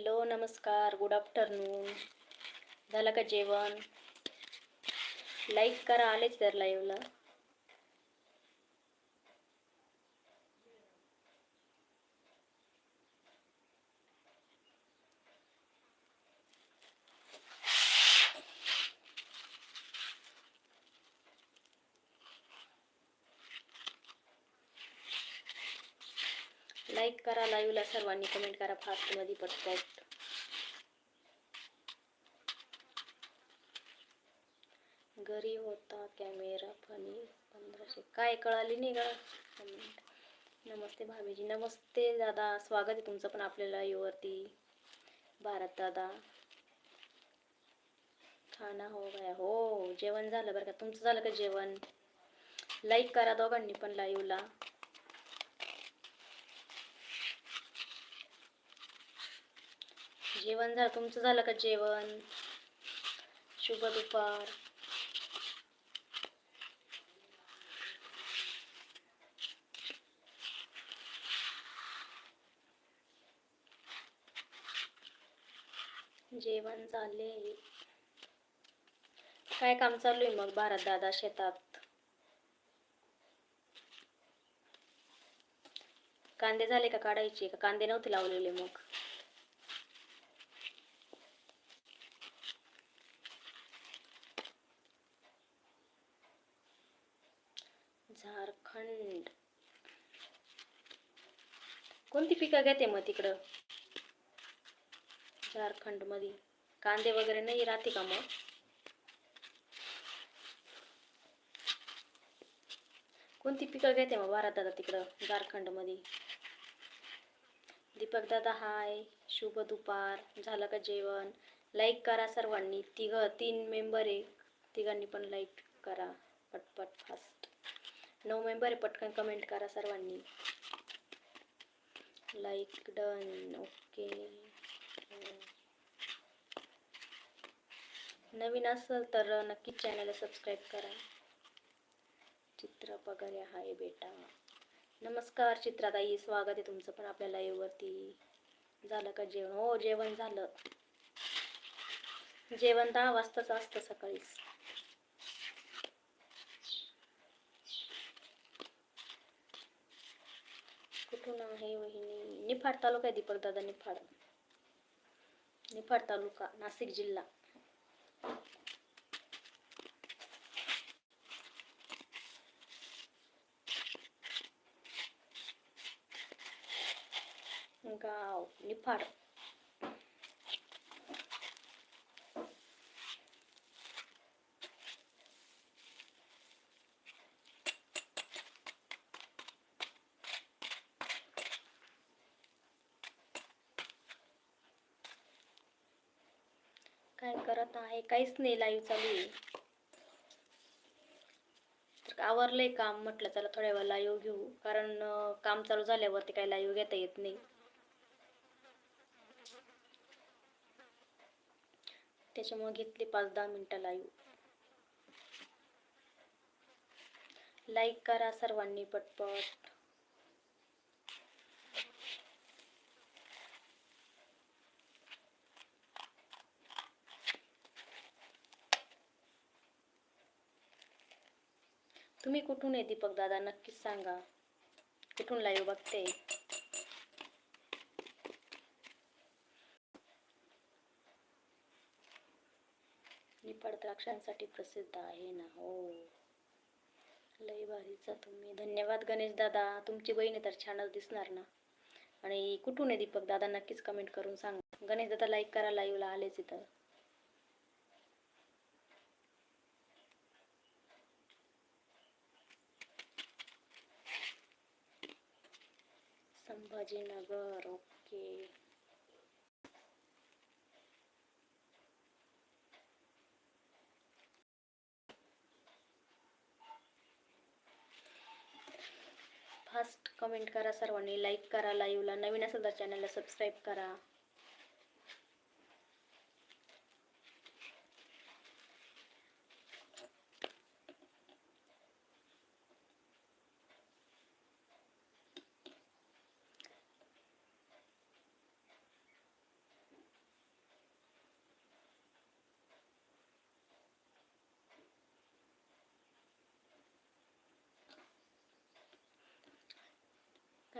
Hello नमस्कार good afternoon झालं का जेवण? लाईक करा आलेच तर लाईव्हला लाईक करा लाईव्हला सर्वांनी कमेंट करा. फास्टमध्ये पटपट. घरी होता कॅमेरा फनी पंधराशे. काय कळाली नाही का कमेंट नमस्ते भाभीजी. नमस्ते दादा. स्वागत आहे तुमचं पण आपल्या युवरती भारत दादा. खाना हो गया. हो जेवण झालं बरं का? तुमचं झालं का जेवण? लाईक करा दोघांनी पण लाईव्हला जेवण झालं. तुमचं झालं का जेवण? शुभ दुपार. जेवण झाले. काय काम चालू आहे मग भारत दादा शेतात? कांदे झाले का काढायचे? का कांदे नव्हते लावलेले मग? झारखंड. कोणती पिकं घेते मग तिकडं? झारखंडमध्ये कांदे वगैरे नाही राहते का मग? कोणती पिकं घेते मग भारत दादा तिकडं झारखंडमध्ये दीपक दादा हाय शुभ दुपार झालं का जेवण? लाईक करा सर्वांनी तिघ तीन मेंबर आहे. तिघांनी पण लाईक करा पटपट फास्ट. नऊ आहे पटकन कमेंट करा सर्वांनी. लाईक डन ओके नवीन असेल तर नक्कीच चॅनलला सबस्क्राईब करा. चित्रा पगारे हाय बेटा. नमस्कार चित्राताई स्वागत आहे तुमचं पण आपल्या लाईव्हवरती झालं का जेवण? हो जेवण झालं. जेवण दहा वाजताच असतं सकाळीच. कुठून आहे वहिनी निफाड तालुका आहे दीपक दादा निफाड निफाड तालुका नाशिक जिल्हा गाव निफाड काय करत आहे? काहीच नाही लाईव्ह चालू आहे. तर आवरलंय काम म्हटलं चला थोड्या वेळ लाईव्ह घेऊ. कारण काम चालू झाल्यावरती काही लाईव्ह घेता येत नाही. त्याच्यामुळे घेतली पाच दहा मिनिटं लाईव्ह लाईक करा सर्वांनी पटपट. तुम्ही कुठून आहे दीपक दादा नक्कीच सांगा. कुठून लाईव्ह बघते? निफाड द्राक्षांसाठी प्रसिद्ध आहे ना हो. लई भारीचा तुम्ही. धन्यवाद गणेश दादा. तुमची बहीण आहे तर छानच दिसणार ना. आणि कुठून आहे दीपक दादा नक्कीच कमेंट करून सांगा. गणेश दादा लाईक करा लाईव्हला आलेच इथं. संभाजीनगर ओके. फास्ट कमेंट करा सर्वांनी लाईक करा लाईव्हला नवीन असेल तर चॅनलला सबस्क्राईब करा.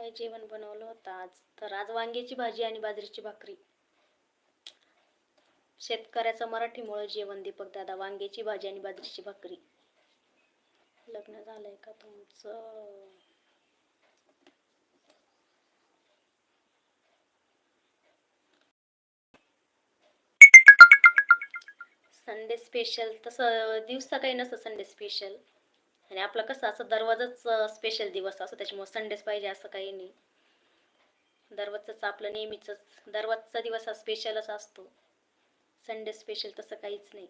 काय जेवण बनवलं होतं आज? तर आज वांग्याची भाजी आणि बाजरीची भाकरी. शेतकऱ्याचं मराठीमुळं जेवण दीपक दादा वांग्याची भाजी आणि बाजरीची भाकरी. लग्न झालंय का तुमचं? संडे स्पेशल तसं दिवसा काही नसतं संडे स्पेशल आणि आपलं कसं असं दरवाजाच स्पेशल दिवस असतो त्याच्यामुळे संडेच पाहिजे असं काही नाही. दरवाजच आपलं नेहमीच दरवाजचा दिवस हा स्पेशलच असतो. संडे स्पेशल तसं काहीच नाही.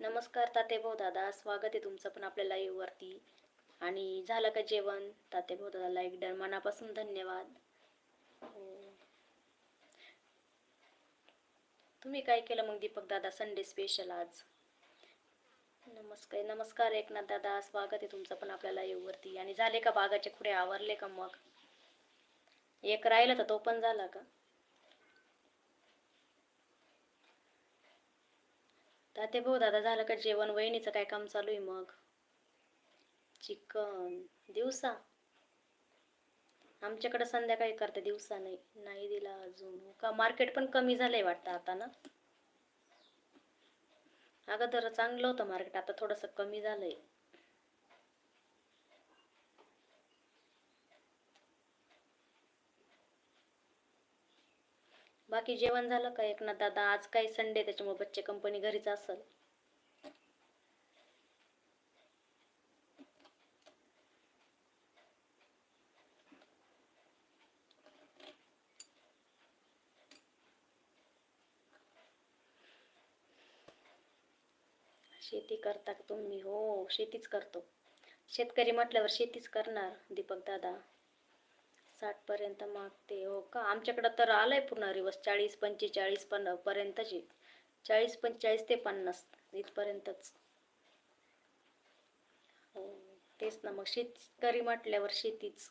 नमस्कार ताते भाऊ दादा स्वागत आहे तुमचं पण आपल्या लाईववरती आणि झालं का जेवण? ताते भाऊ दादा लाईक डन मनापासून धन्यवाद. हो. तुम्ही काय केलं मग दीपक दादा संडे स्पेशल आज? नमस्कार नमस्कार एकनाथ दादा. स्वागत आहे तुमचं पण आपल्याला वरती. आणि झाले का बागाचे खुडे? आवरले का मग? एक राहिला तर तो पण झाला का? ताते भाऊ दादा झालं का जेवण? वहिनीचं काय काम चालू आहे मग? चिकन. दिवसा? आमच्याकडे संध्याकाळी करते दिवसा नाही. नाही दिला अजून. का मार्केट पण कमी झालंय वाटतं आता ना? अगोदर चांगलं होतं मार्केट आता थोडंसं कमी झालंय. बाकी जेवण झालं का? एकनाथ दादा आज काही संडे त्याच्यामुळे बच्चे कंपनी घरीच असेल. शेती करता तुम्ही? हो शेतीच करतो. शेतकरी म्हटल्यावर शेतीच करणार दीपक दादा. साठ पर्यंत मागते. हो का? आमच्याकडं तर आलंय पूर्ण रिवर्स चाळीस पंचेचाळीस पण पर्यंतची. चाळीस पंचेचाळीस ते पन्नास इथपर्यंतच. हो तेच ना. मग शेतकरी म्हटल्यावर शेतीच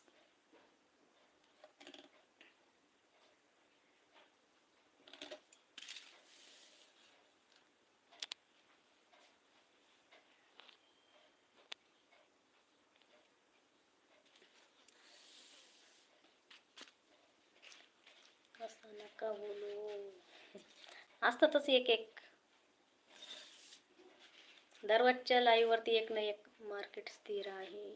असं नका बोलू. असतातच एक एक. दररोजच्या लाईव्ह वरती एक ना एक मार्केट स्थिर आहे.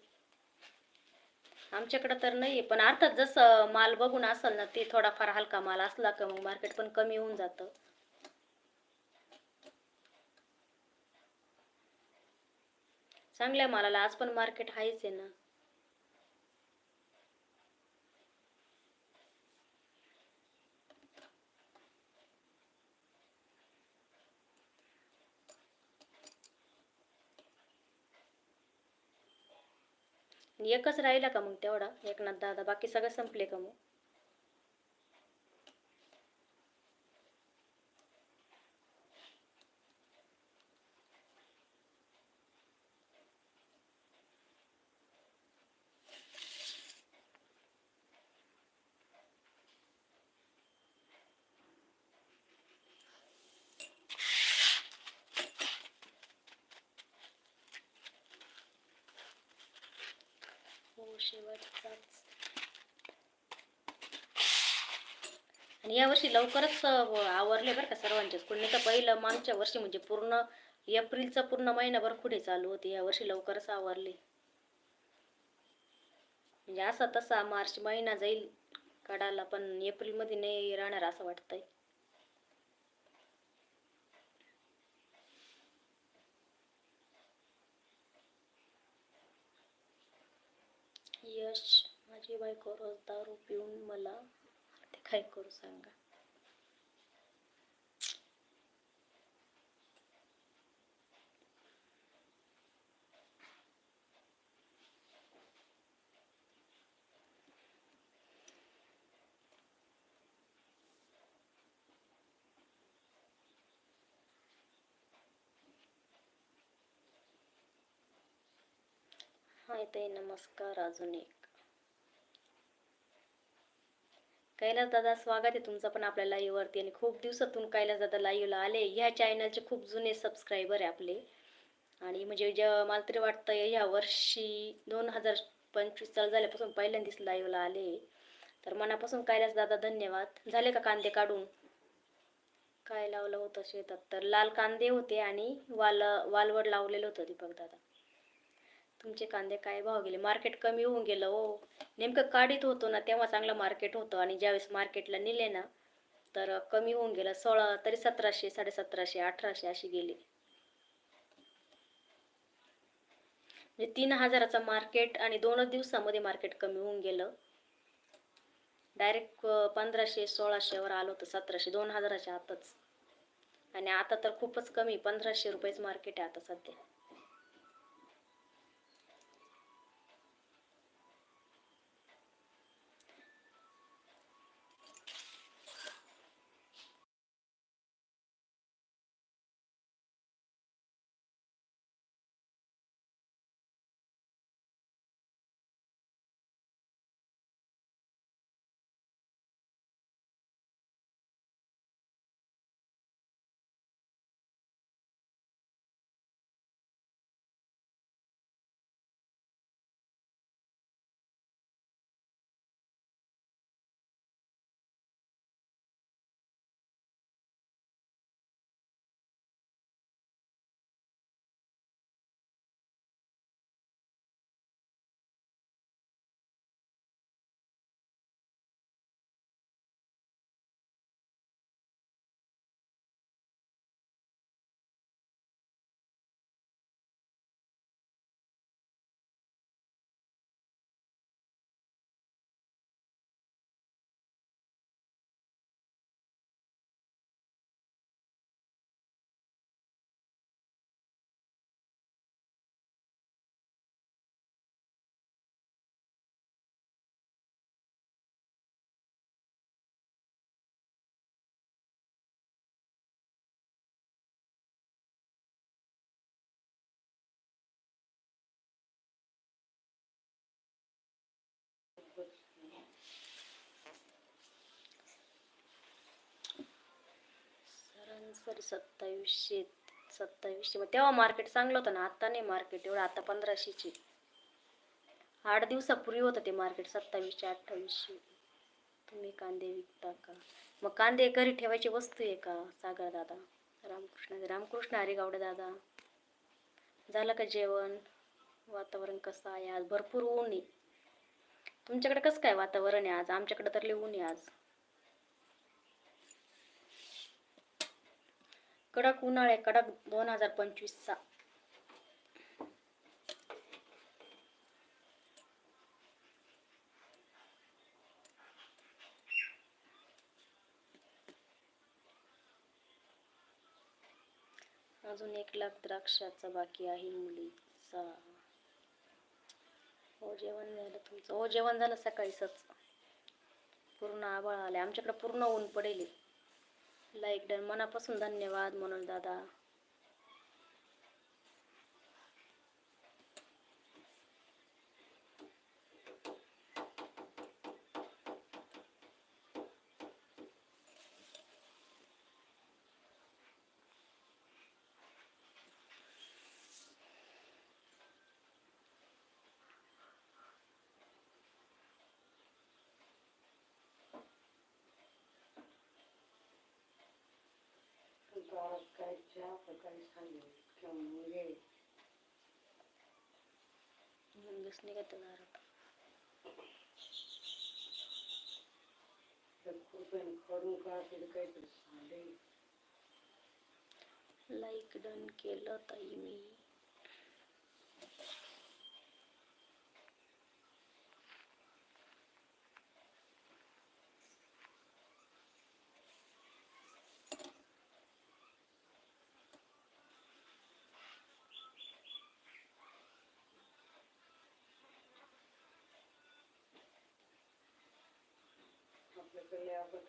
आमच्याकडं तर नाही पण अर्थात जसं माल बघून असेल ना ते थोडाफार हलका माल असला का मग मार्केट पण कमी होऊन जातं. चांगल्या मालाला आज पण मार्केट आहेच आहे ना. एकच राहिला का मग तेवढा? एकनाथ दादा बाकी सगळं संपले का मग हो शेवटचाच आणि यावर्षी लवकरच आवरले बरं का सर्वांचेच. कुणी तर पहिलं मागच्या वर्षी म्हणजे पूर्ण एप्रिलचा पूर्ण महिनाभर पुढे चालू होते. यावर्षी लवकरच आवरले. म्हणजे असा तसा मार्च महिना जाईल काढायला पण एप्रिलमध्ये नाही राहणार असं वाटतंय. यश माझी बायको रोज दारू पिऊन मला काय करू सांगा हाय ताई नमस्कार अजून एक कैलास दादा स्वागत आहे तुमचं पण आपल्या लाईव्हवरती आणि खूप दिवसातून कैलास दादा लाईव्हला आले. ह्या चॅनलचे खूप जुने सबस्क्रायबर आहे आपले. आणि म्हणजे जे मला तरी वाटतं ह्या वर्षी दोन हजार पंचवीस चालू झाल्यापासून पहिल्यांदाच लाईव्हला आले. तर मनापासून कैलास दादा धन्यवाद. झाले का कांदे काढून? काय लावलं होतं शेतात? तर लाल कांदे होते आणि वाल वालवड लावलेलं होतं दीपक दादा. तुमचे कांदे काय भाव गेले? मार्केट कमी होऊन गेलं हो. नेमकं काढीत होतो ना तेव्हा चांगलं मार्केट होतं आणि ज्यावेळेस मार्केटला नेले ना तर कमी होऊन गेलं. सोळा तरी सतराशे साडेसतराशे अठराशे अशी गेली. म्हणजे तीन हजाराचं मार्केट आणि दोनच दिवसामध्ये मार्केट कमी होऊन गेलं. डायरेक्ट पंधराशे सोळाशेवर आलो होतं सतराशे दोन हजाराच्या आतच. आणि आता तर खूपच कमी पंधराशे रुपयेच मार्केट आहे आता सध्या. सॉरी सत्तावीसशे सत्तावीसशे. मग तेव्हा मार्केट चांगलं होतं ना आता नाही मार्केट एवढं आता पंधराशेचे. आठ दिवसापूर्वी होतं ते मार्केट सत्तावीसशे अठ्ठावीसशे. तुम्ही कांदे विकता का? मग कांदे घरी ठेवायची वस्तू आहे का सागर दादा? रामकृष्ण रामकृष्ण हरी गावडे दादा. झालं का जेवण? वातावरण कसं आहे आज? भरपूर ऊन आहे. तुमच्याकडे कसं काय वातावरण आहे आज? आमच्याकडे तर ऊन आहे आज. कडक उन्हाळे कडक दोन हजार पंचवीसचा. अजून एक लाख द्राक्षाचा बाकी आहे मुलीचा. हो जेवण झालं तुमचं. हो जेवण झालं सकाळीच पूर्ण आभाळ आले आमच्याकडे पूर्ण ऊन पडेल. लाईक डन मनापासून धन्यवाद म्हणून दादा. अशा प्रकारे सकाळी खाल्ली किंवा मुले खूप काहीतरी लाईक डन केलं ताई मी. आपल्याकडे आपण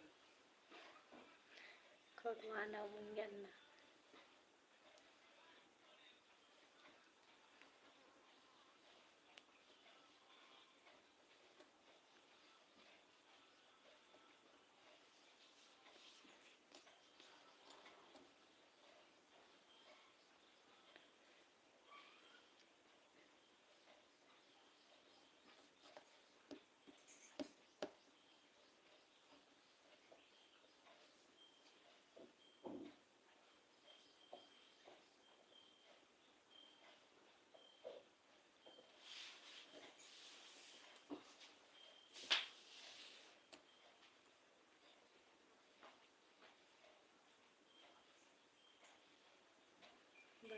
खडू आणा मुंग्यांना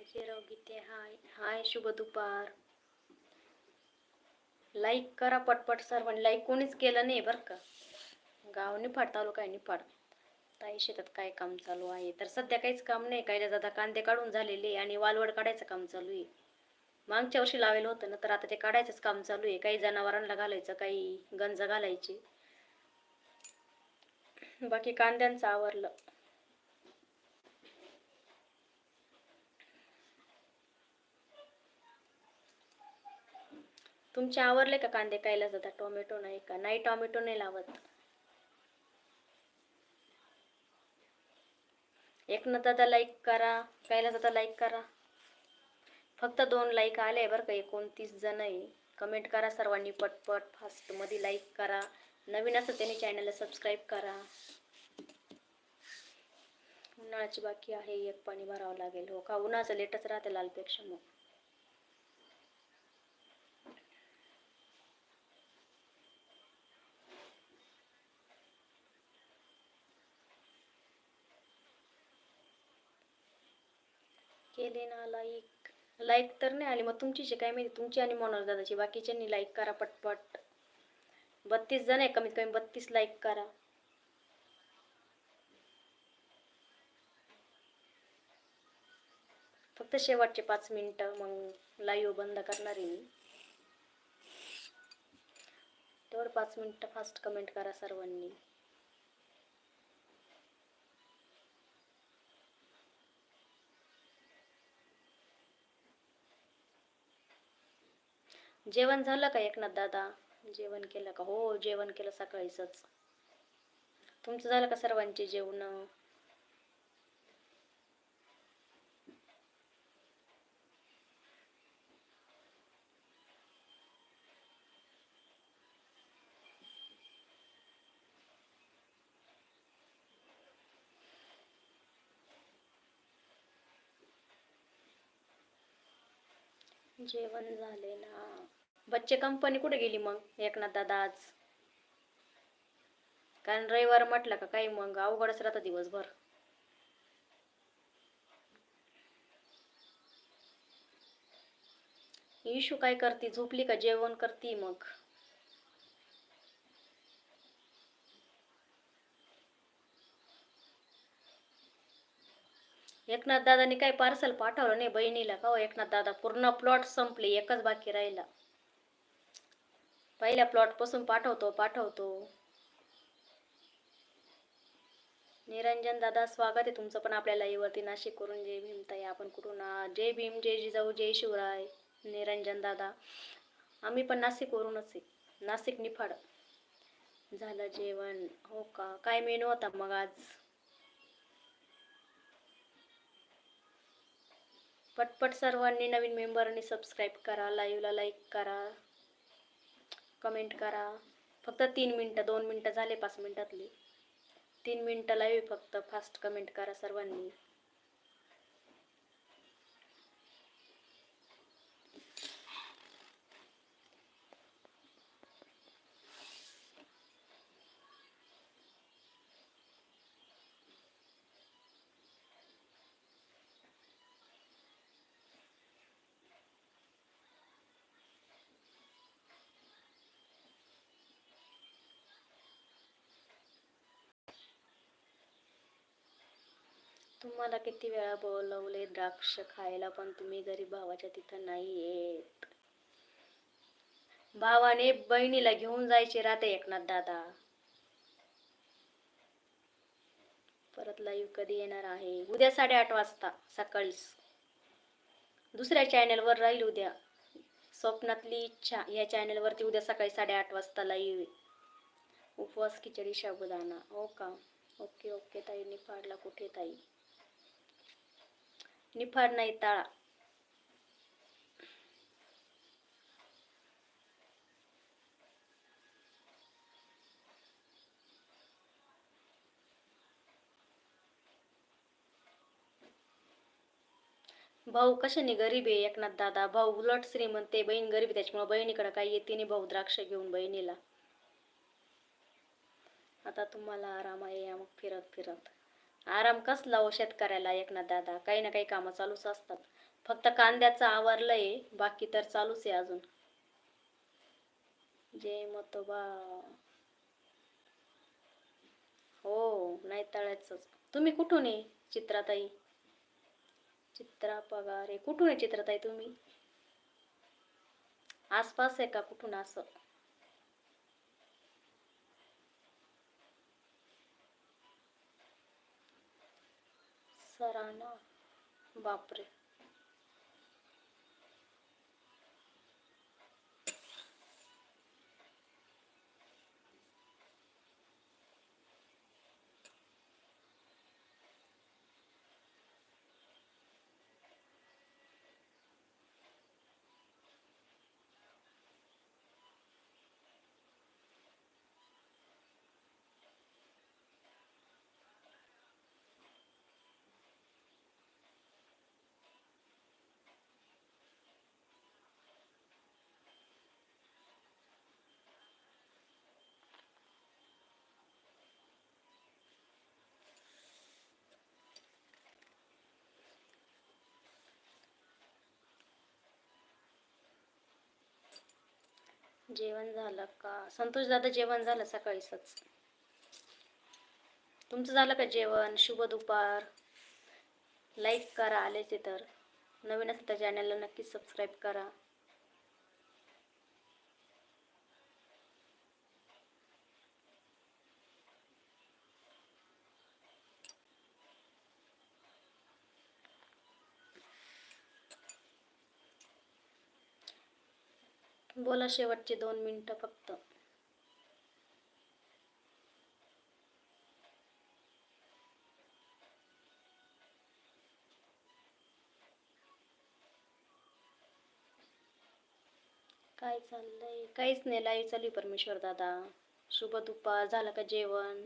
बाजीराव गीते हाय हाय शुभ दुपार. लाईक करा पटपट सर्वांनी. लाईक कोणीच केलं नाही बरं का. गाव निफाड तालुका आहे निफाड. ताई शेतात काय काम चालू आहे? तर सध्या काहीच काम नाही. काही दादा कांदे काढून झालेले आणि वालवड काढायचं काम चालू आहे. मागच्या वर्षी लावेलं होतं ना तर आता ते काढायचंच काम चालू आहे. काही जनावरांना घालायचं काही गंज घालायची. बाकी कांद्यांचं आवरलं. तुमचे आवरले का कांदे कायला जातात टोमॅटो नाही का? नाही टोमॅटो नाही लावत. एक न दादा लाईक करा कायला दादा लाईक करा. फक्त दोन लाईक आले बरं का एकोणतीस जण आहे. कमेंट करा सर्वांनी पटपट फास्टमध्ये लाईक करा. नवीन असं त्याने चॅनलला सबस्क्राईब करा. उन्हाळ्याची बाकी आहे एक पाणी भरावं लागेल. हो का? उन्हाचं लेटच राहते लालपेक्षा मग. केले ना लाईक लाईक तर नाही आली. मग तुमचीची काय माहिती तुमची आणि मनोज दादाची. बाकीच्यांनी लाईक करा पटपट. बत्तीस जण आहे कमीत कमी बत्तीस लाईक करा. फक्त शेवटचे पाच मिनिटं मग लाईव्ह बंद करणार आहे मी. तेवढं पाच मिनिटं फास्ट कमेंट करा सर्वांनी. जेवण झालं का एकनाथ दादा? जेवण केलं का? हो जेवण केलं सकाळीच तुमचं झालं का सर्वांचे जेवण? जेवण झाले ना. बच्चे कंपनी कुठे गेली मग? एकनाथ दादा आज. कारण रविवार म्हटलं का काही मग? अवघडच राहतं दिवसभर. इशू काय करती? झोपली का? जेवण करती मग? एकनाथ दादानी काय पार्सल पाठवलं नाही बहिणीला? का हो एकनाथ दादा पूर्ण प्लॉट संपले एकच बाकी राहिला. पहिल्या प्लॉटपासून पाठवतो पाठवतो. निरंजन दादा स्वागत आहे तुमचं पण आपल्याला लाईव्हवरती नाशिक करून जय भीमताई. आपण कुठून जय भीम जय जिजाऊ जय शिवराय. निरंजन दादा आम्ही पण नाशिकवरूनच आहे. नाशिक निफाड. झालं जेवण. हो का? काय मेनू होता मग आज? पटपट सर्वांनी नवीन मेंबरनी सबस्क्राईब करा लाईव्हला लाईक करा. कमेंट करा. फक्त तीन मिनटं दोन मिनटं झाले पाच मिनटातली. तीन मिनटं लाईव्ह फक्त. फास्ट कमेंट करा सर्वांनी. तुम्हाला किती वेळा बोलवले द्राक्ष खायला पण तुम्ही गरीब भावाच्या तिथं नाही येत भावाने बहिणीला घेऊन जायचे राहते एकनाथ दादा. परत लाईव्ह कधी येणार आहे? उद्या साडेआठ वाजता सकाळीच. दुसऱ्या चॅनलवर राहील उद्या. स्वप्नातली इच्छा या चॅनलवरती उद्या सकाळी साडेआठ वाजता लाईव्ह उपवास खिचडी शाबुदाना हो का? ओके ओके ताई. निफाडला कुठे ताई? निफाड नाही ताळा भाऊ कशाने गरीब आहे एकनाथ दादा? भाऊ उलट श्रीमंत आहे बहीण गरीब त्याच्यामुळे बहिणीकडे काही येते नाही भाऊ द्राक्ष घेऊन बहिणीला. आता तुम्हाला आराम आहे या मग फिरत फिरत. आराम कसला हो शेतकऱ्याला एकनाथ दादा? काही ना काही कामं चालूच असतात. फक्त कांद्याचं आवरलंय बाकी तर चालूच आहे अजून. जय मतोबा. हो नाही तळायचंच तुम्ही कुठून आहे चित्राताई? चित्रा पगारे. कुठून आहे चित्राताई तुम्ही? आसपास आहे का कुठून असं? सराना. बापरे. जेवण झालं का? संतोष दादा जेवण झालं सकाळीच तुमचं झालं का जेवण? शुभ दुपार. लाईक करा आलेचे तर. नवीन असेल तर चॅनलला नक्कीच सबस्क्राईब करा. बोला शेवटचे दोन मिनटं फक्त. काय चाललंय? काहीच नाही लाईव्ह चालू परमेश्वर दादा. शुभ दुपार झालं का जेवण?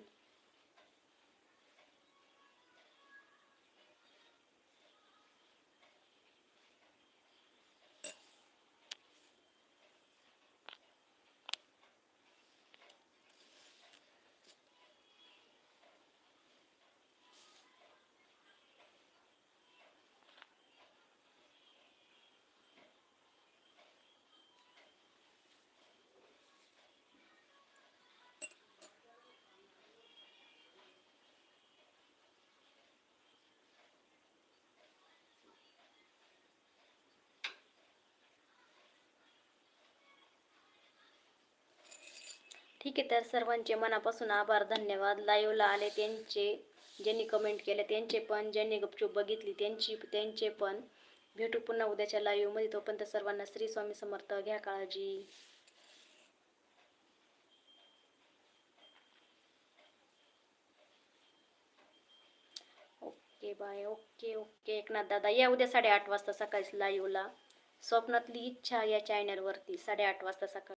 ठीक आहे तर सर्वांचे मनापासून आभार धन्यवाद. लाईव्हला आले त्यांचे ज्यांनी कमेंट केले त्यांचे पण. ज्यांनी गपचूप बघितली त्यांची त्यांचे पण. भेटू पुन्हा उद्याच्या लाईव्हमध्ये तोपर्यंत सर्वांना श्री स्वामी समर्थ. घ्या काळजी. Okay bye okay okay. Eknath दादा या उद्या साडेआठ वाजता सकाळीच लाईव्हला स्वप्नातली इच्छा या चॅनलवरती साडेआठ वाजता सकाळी.